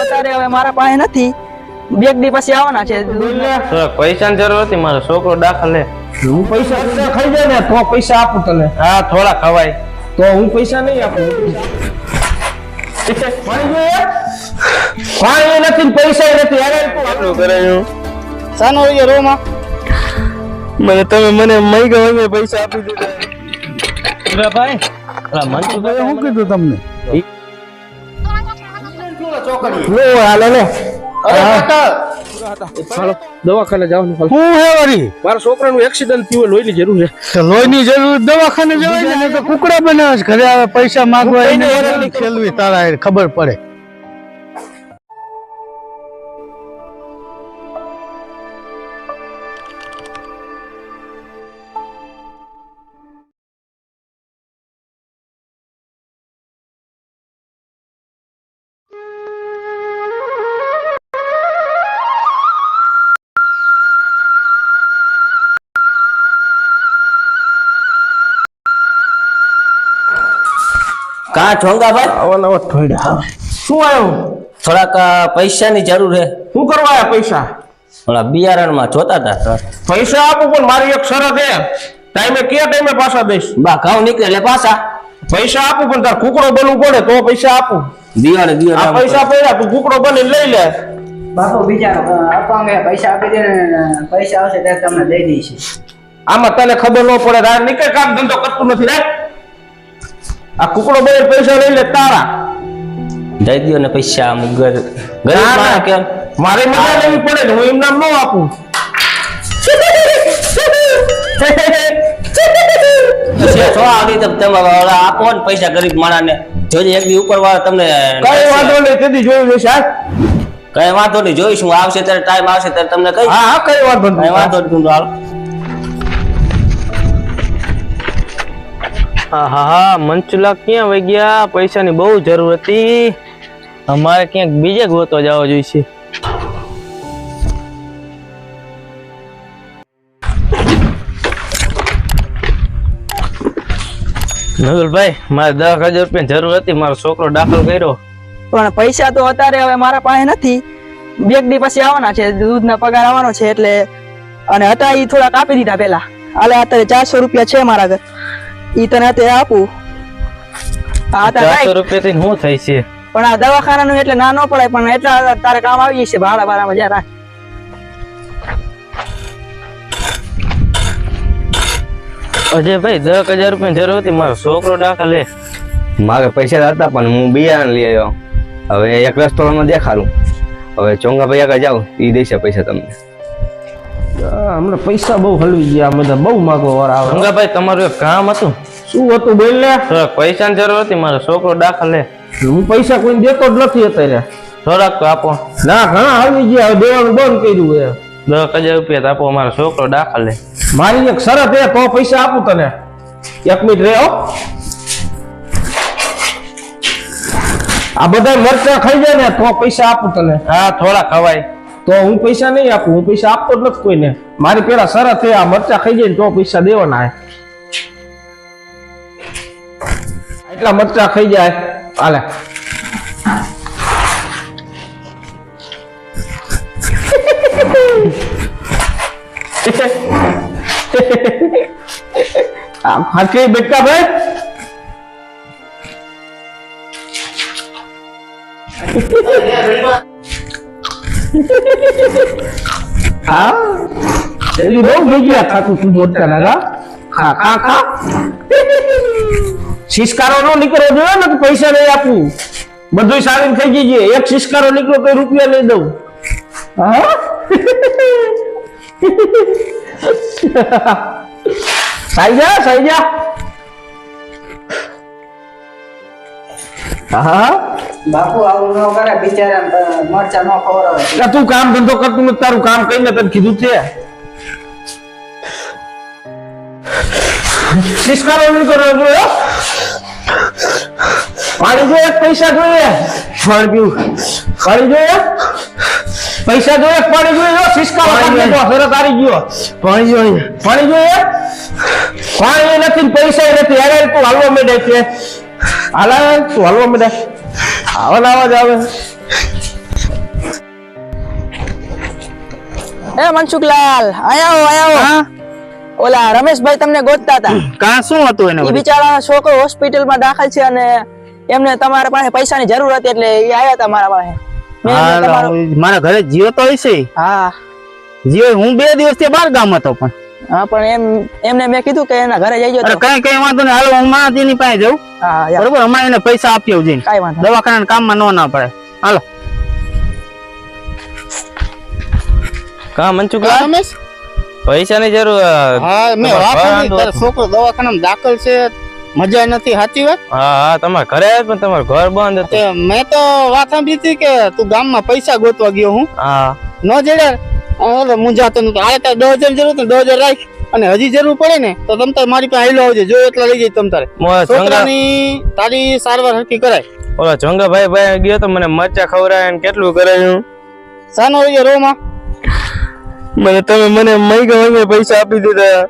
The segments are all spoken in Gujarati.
અત્યારે હવે મારા પાસે નથી. બે દી પછી આવવાના છે. પૈસાની જરૂર હતી મારો છોકરો દાખલ લે હું પૈસા ખાઈ જાય ને તો પૈસા આપું તને. હા થોડા ખવાય. તો હું પૈસા નહીં આપું. પાણી નથી પૈસા નથી. અરે કરાયું? સાનો હોય રોમાં. મને તમે મને મૈગા મૈગા પૈસા આપી દીધા. ભાઈ અલા મનસુખભાઈ શું કીધું તમને? ચોકડી. લો હાલે લે. અરે હાલો દવાખાને જાવ હું હે વળી? મારા છોકરાનું એક્સિડન્ટ થયું હોય, લોહીની જરૂર છે. લોહીની જરૂર દવાખાને જવાય ને તો કુકડા બનાવે ઘરે આવે પૈસા માંગવા એને ખેલવી તારા હારે ખબર પડે. કા ઠોંગાભાઈ આવા નવા ઠોયડા શું આવ્યું? થોડાક પૈસાની જરૂર હે. શું કરવા આયા પૈસા? ઓલા બિયારણમાં જોતા હતા પૈસા આપું પણ મારી એક શરત હે ટાઈમે કયા ટાઈમે પાછા દઈશ? બા ઘઉં નીકળે એટલે પાછા. પૈસા આપું પણ તાર કુકડો બનવું પડે તો પૈસા આપું. દિવાળી આ પૈસા પડ્યા તું કુકડો બની લઈ લે. બાપુ બીજા પૈસા આપી દે ને પૈસા આવશે ત્યારે તમને દઈ દઈશ. આમાં તને ખબર ન પડે તાર નીકળે કામ ધંધો કરતું નથી રે આ કુકડો બે પૈસા લઈ લે તારા. દઈ દો ને પૈસા આમ ગર ગરીબમાં કે મારે મજા લેવી પડે ને હું એમ નામ ન આપું. છે છો આવી તમે ઓલા આપો ને પૈસા ગરીબ માણસને. જોજે એક દી ઉપર વાળા તમને કઈ વાંધો નહીં તેથી જોયું જશે સાહેબ. કઈ વાંધો નહીં જોઈશું. આવશે ત્યારે ટાઈમ આવશે ત્યારે તમને કઈ હા હા, કઈ વાંધો નહીં. વાંધો નહીં હાલ. હા હા ક્યાં વહી ગયા? પૈસાની બહુ જરૂર હતી. અમારે ક્યાંક બીજે ગોતો જવો જોઈશે. નગરભાઈ મારે દસ હજાર રૂપિયા જરૂર હતી. મારો છોકરો દાખલ કર્યો. પણ પૈસા તો અત્યારે હવે મારા પાસે નથી. બે દી પછી આવવાના છે. દૂધના પગાર આવવાનો છે એટલે અને હતા એ થોડાક આપી દીધા પેલા. હાલે અત્યારે ચારસો રૂપિયા છે મારા ઘર. ઈ તને અત્યારે આપું. આ ચારસો રૂપિયા થી શું થઈ છે? પણ આ દવાખાનાનું એટલે ના ન પડે પણ એટલા તારે કામ આવી જશે ભાડા ભાડામાં જ્યાં રાખ. અજયભાઈ દસ હજાર રૂપિયા જરૂર હતી મારો છોકરો દાખલ લે. મારે પૈસા હતા પણ હું બિયારણ લઈ આવ્યો. હવે એક રસ્તો દેખાડું. હવે ચોંગા ભાઈ આગળ જાઉં એ દેશે પૈસા તમને. હમણાં પૈસા બહુ હલવી ગયા બધા બહુ માગો વાળા આવે. ગંગાભાઈ તમારું એક કામ હતું? શું હતું બોલ લે પૈસાની જરૂર હતી મારો છોકરો દાખલ લે. હું પૈસા કોઈ દેતો જ નથી અત્યારે. થોડાક તો આપો. ના ઘણા આવી ગયા હવે દેવાનું બંધ કર્યું એ દસ હજાર રૂપિયા આપો મારો છોકરો દાખલ લે. મારી એક શરત હે તો પૈસા આપું તને. એક મિનિટ રહ્યો હો. આ બધા મરચા ખાઈ જાય ને તો પૈસા આપું તને. હા થોડા ખવાય. તો હું પૈસા નહીં આપું, હું પૈસા આપતો જ નથી કોઈને. મારી પેલા શરત થયા આ મરચા ખાઈ જાય તો પૈસા દેવાના એટલા મરચા ખાઈ જાય. હાલે. ફાંકી બેટા ભાઈ હા? એલી બહુ ગયા ખાતું તું મોટા લાગા ખા ખા ખા શિષ્કારો નો નીકળો જોઈએ ને પૈસા નહીં આપું બધું સારી થઈ ગઈ છે એક શિષ્કારો નીકળો તો રૂપિયા નહીં દઉં હા સાઈ જા સાઈ જા હા બાપુ આવું ન કરે બિચારા મરચા ન ખવડાવે. તું કામ ધંધો કરતું નથી તારું કામ કઈને તને કીધું છે? શિષ્કારો નહીં કરો જોઈએ પાણી જોઈએ પૈસા જોઈએ. પાણી પીવું. પાણી જોઈએ. પૈસા જોઈએ પાણી જોઈએ સરસ આવી ગયો. પાણી જોઈએ. પાણી જોઈએ. પાણી નથી પૈસા નથી. અરે તું હાલવા માંડે છે. હાલા તું હાલવા માંડે. આવા અવાજ આવે? એ મનસુખલાલ આયા આયા આવો. ઓલા રમેશભાઈ તમને ગોતતા હતા. કા શું હતું એને એ બિચારા છોકરો હોસ્પિટલમાં દાખલ છે અને એમને તમારા પાસે પૈસાની જરૂર હતી એટલે એ આયા હતા મારા પાસે મારા ઘરે જીઓ તો હશે. હા. જીઓ હું બે દિવસથી બહાર ગામ હતો પણ. હા પણ એમ એમને મેં કીધું કે એના ઘરે જઈજો અરે કઈ કઈ વાંધો નહીં. હાલો હું મારા પાસે જઉં. હા બરોબર? હમણાં એને પૈસા આપી આવજે. કઈ વાંધો. દવાખાના કામમાં ન ના પડે. હાલો. કા મનસુખલા રમેશ? પૈસાની જરૂર હા મેં વાપરી તારો છોકરો દવાખાનામાં દાખલ છે. મજા નથી. સાચી વાત? હા હા તમારે ઘરે આવ્યો પણ તમારું ઘર બંધ હતું. મેં તો વાત સાંભળી હતી કે તું ગામમાં પૈસા ગોતવા ગયો હું. હા. ન ઓલો મુંજાતો નતો આ તારે દસ હજાર જરૂર દસ હજાર રાખ અને હજી જરૂર પડે ને તો તમ તારે મારી પાસે આવેલો આવજે. જો એટલા લઈ જઈ તમ તારે. છોકરાની તારી સારવાર હરકી કરાય. ઓલા જંગાભાઈ ભાઈ ગયો તો મને મરચા ખવડાય ને કેટલું કરાયું સાનો રહીએ રોમાં. મને તમે મને મૈગા મૈગા પૈસા આપી દીધા.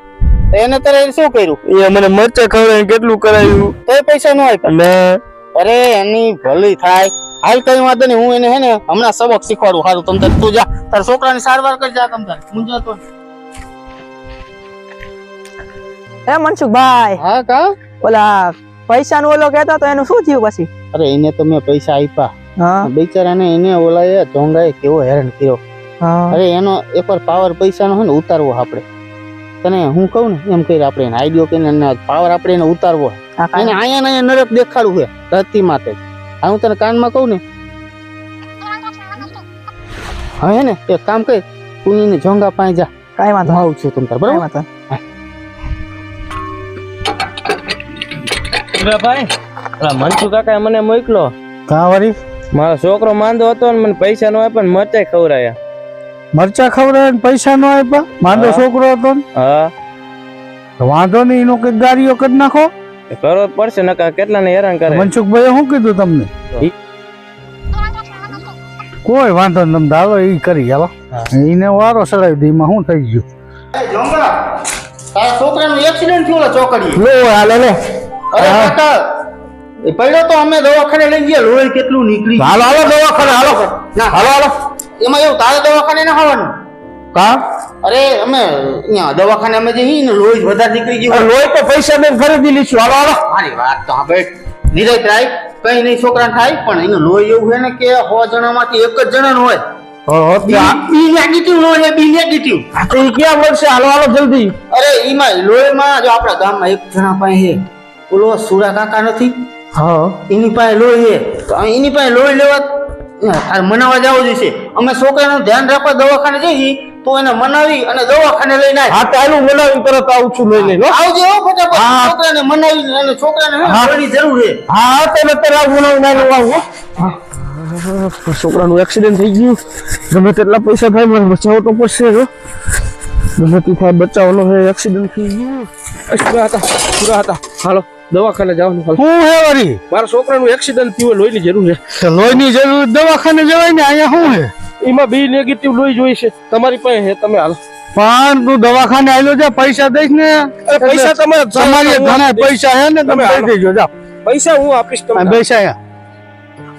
એને તારે શું કર્યું? એ મને મરચા ખવડાય કેટલું કરાયું તો પૈસા ન આપ્યા. અરે એની ભલી થાય. હાલ કઈ વાંધો નહીં હું એને હે ને હમણાં સબક શીખવાડું. સારું તમને તું જા. તારા છોકરાની સારવાર કરી જા તમ તારે. મુંજાતો નહીં. એ મનસુખભાઈ? હા કા? ઓલા પૈસા નું ઓલો કહેતો તો એનું શું થયું પછી? અરે એને તો મેં પૈસા આપ્યા. હા. બિચારાને એને ઓલાએ ઢોંગાએ કેવો હેરાન કર્યો. હા. અરે એનો એકવાર પાવર પૈસાનો છે ને ઉતારવો આપણે. તને હું કહું ને એમ કરી આપણે એને આઈડિયો કે પાવર આપણે એને ઉતારવો હા, એને અહીંયા અહીંયા નરક દેખાડું છે ધરતી માતે હા હું તને કાનમાં કહું ને? હા હે ને એક કામ કર તું એને જોંગા પાઈ જા. કાંઈ વાંધો આવું છું તમ તાર બરાબર? વાંધો રે ભાઈ અલા મનસુ કાકા મને મોકલો. કા વરી મારો છોકરો માંદો હતો ને મને પૈસા નો આપ્યા ને મરચા ખવડાયા. મરચા ને પૈસા નો આપ્યા? માંદો છોકરો હતો ને. હા. વાંધો નહીં એનો કંઈક ગાડીઓ કરી નાખો. કરવો પડશે નકા કેટલા ને હેરાન કરે. મનસુખભાઈ શું કીધું તમને? કોઈ વાંધો નહીં તમે દાવો એ કરી હાલો. એને વારો ચડાવી દે એમાં શું થઈ ગયું? તારા છોકરાનું એક્સિડન્ટ થયું ચોકડી લો હાલે લે. અરે કાકા એ પડ્યો તો અમે દવાખાને લઈ ગયા લોહી કેટલું નીકળી. હાલો હાલો દવાખાને હાલો. ના. હાલો હાલો. એમાં એવું તારે દવાખાને ના આવવાનું? કા? અરે અમે અહીંયા દવાખાને અમે જઈએ ને લોહી વધારે નીકળી ગયું લોહી તો પૈસા દઈને ખરીદી લઈશું. હાલો હાલો. મારી વાત તો સાંભળ. નિરાય રાય કઈ નહીં છોકરાને થાય પણ એનું લોહી એવું છે ને કે સો જણામાંથી એક જ જણા હોય. મનાવા હો, ત્યાં. બી નેગેટિવ લોહી છે બી નેગેટિવ આ તો ઈ ક્યાં મળશે? હાલો હાલો જલ્દી. અરે એમાં લોહીમાં જો આપણા ગામમાં એક જણા પાસે છે ઓલો સુરા કાકા નથી? હા. એની પાસે લોહી છે. તો એની પાસે લોહી લેવા તારે મનાવવા જવું જોઈશે અમે છોકરાનું ધ્યાન રાખવા દવાખાને જઈએ. તો એને મનાવી અને દવાખાને લઈને આવ હા તો હાલું બનાવીને તરત આવું છું લઈ લઈ હો. આવજો હો ફટાફટ. હા. છોકરાને મનાવી અને છોકરાને હે હા. લોહીની જરૂર છે. હા હા તો મેં તરત બનાવીને આવું આવું હા. છોકરાનું એક્સિડન્ટ થઈ ગયું. ગમે તેટલા પૈસા થાય મને બચાવો તો પડશે જો ગમે તે થાય બચાવવાનો છે એક્સિડન્ટ થઈ ગયું. પૂરા હતા પૂરા હતા. હાલો દવાખાને જવાનું હાલ. શું હે વળી? મારા છોકરાનું એક્સિડન્ટ થયું હોય, લોહીની જરૂર છે. લોહીની જરૂર દવાખાને જવાય ને અહીંયા શું હે? એમાં બી નેગેટિવ લોહી જોઈ છે. તમારી પાસે હે તમે હાલ. પણ તું દવાખાને આવેલો છે પૈસા દઈશ ને. પૈસા તમારે તમારી ઘણા પૈસા હે ને તમે આવી દઈ. દેજો જા પૈસા હું આપીશ તમને. પૈસા હે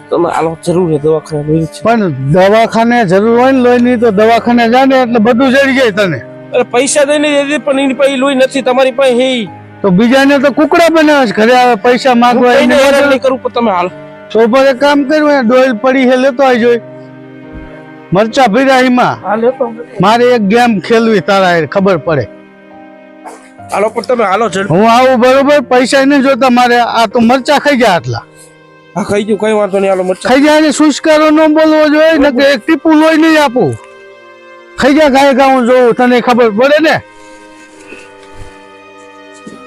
તમે હાલો જરૂર છે દવાખાને લોહી પણ દવાખાને જરૂર હોય ને લોહીની તો દવાખાને જા ને એટલે બધું જડી જાય તને. અરે પૈસા દઈને દીધી પણ એની પાસે લોહી નથી તમારી પાસે હે. તો બીજાને તો કુકડા બનાવે છે ઘરે આવે પૈસા માંગવા એને કરું પણ તમે હાલો. તો એક કામ કર્યું ડોલ પડી હે લેતો આવી જોઈ મરચા ભીરા એમાં. હા હું. મારે એક ગેમ ખેલવી તારા ખબર પડે. હાલો પણ તમે હાલો ઝડપ હું આવું બરોબર પૈસા નહીં જોતા મારે આ તો મરચા ખાઈ ગયા આટલા. હા ખાઈ ગયું કઈ વાંધો નહીં હાલો મરચા. ખાઈ ગયા ને શુષ્કારો ન બોલવો જોઈએ ને એક ટીપું લોહી નહીં આપું. ખાઈ ગયા ગાય ગાઉં જોઉં તને ખબર પડે ને?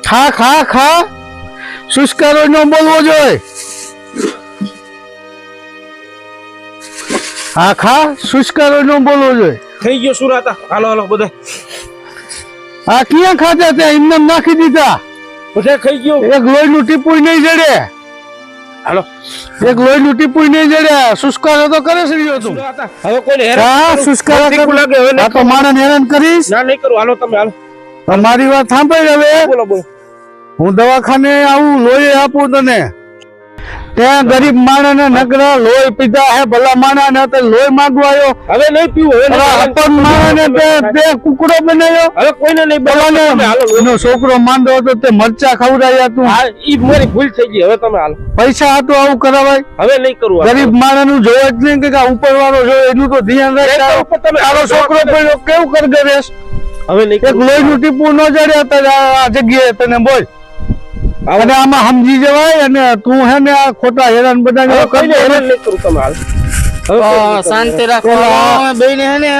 ખા ખા ખા. સુસ્કારો ન બોલવો જોઈએ. હા ખા શુષ્કારો ન બોલવો જોઈએ. થઈ ગયો સુરાતા હાલો હાલો બધા. આ ક્યાં ખાધા ત્યાં? એમને નાખી દીધા. બધા ખાઈ ગયો? એક લોહીનું ટીપું નહીં જડે. હાલો. એક લોહીનું ટીપું નહીં જડે. શુષ્કારો તો કરે છે તું. હવે કોઈ હેરાન શુષ્કારો તીખું લાગે હવે આ તો માણસ હેરાન કરીશ? ના નહીં કરું. હાલો તમે હાલો. તમારી મારી વાત સાંભળ હવે. બોલો બોલો. હું દવાખાને આવું લોહી આપું તને. ત્યાં ગરીબ માણસ ને નકરા લોહી પીધા હે ભલા માણસ ને તે લોહી માંગવા આવ્યો હવે નહીં પીવું અપંગ માણસ ને તે તે કુકડો બનાવ્યો. હવે કોઈને નહીં હાલો એનો છોકરો માંદો હતો તે મરચા ખવડાવ્યા તું. હા ઈ મારી ભૂલ થઈ ગઈ હવે તમે હાલો. પૈસા હતો આવું કરાવાય? હવે નહીં કરવું ગરીબ માણસનું જોવે જ નહીં કે ઉપર વાળો જોવે એનું તો ધ્યાન રાખ તમે તારો છોકરો પડ્યો કેવું કરગે રેસ હવે નહીં લોહી નું ટીપું ન જડ્યા આ જગ્યાએ તને બોલ. અને આમાં સમજી જવાય અને તું હે ને આ ખોટા હેરાન બધા. શાંતિ રાખો. બેને હે ને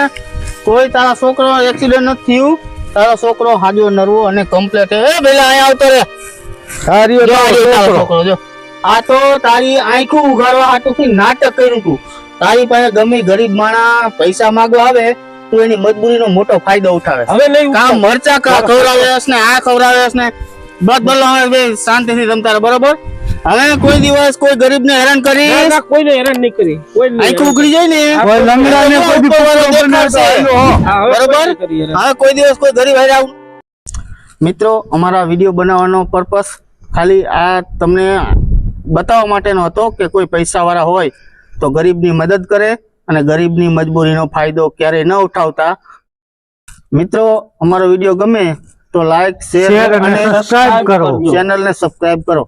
કોઈ તારા છોકરો એક્સિડન્ટ નથી થયું. તારો છોકરો હાજો નરવો અને કમ્પ્લેટ હે. એ પેલા અહીંયા આવતો રે સારી છોકરો. જો. આ તો તારી આંખું ઉઘાડવા હાટુથી નાટક કર્યું તું. તારી પાસે ગમે ગરીબ માણા પૈસા માંગવા આવે તું એની મજબૂરીનો મોટો ફાયદો ઉઠાવે. હવે નહીં કામ મરચા કા ખવડાવે ને આ ખવડાવે ને બસ બોલો હવે શાંતિથી રમતા બરોબર? હવે કોઈ દિવસ કોઈ ગરીબને હેરાન કરી ના, કોઈને હેરાન નહીં કરી કોઈ આંખું ઉઘડી જાય ને. કોઈ લંગડાને કોઈ બરોબર? હવે કોઈ દિવસ કોઈ ગરીબ હેરાન મિત્રો અમારા વીડિયો બનાવવાનો પર્પસ ખાલી આ તમને બતાવવા માટેનો હતો કે કોઈ પૈસાવાળા હોય તો ગરીબની મદદ કરે અને ગરીબની મજબૂરીનો ફાયદો ક્યારેય ન ઉઠાવતા. મિત્રો અમારો વીડિયો ગમે તો લાઈક શેર અને અને સબસ્ક્રાઇબ કરો. ચેનલને સબસ્ક્રાઇબ કરો.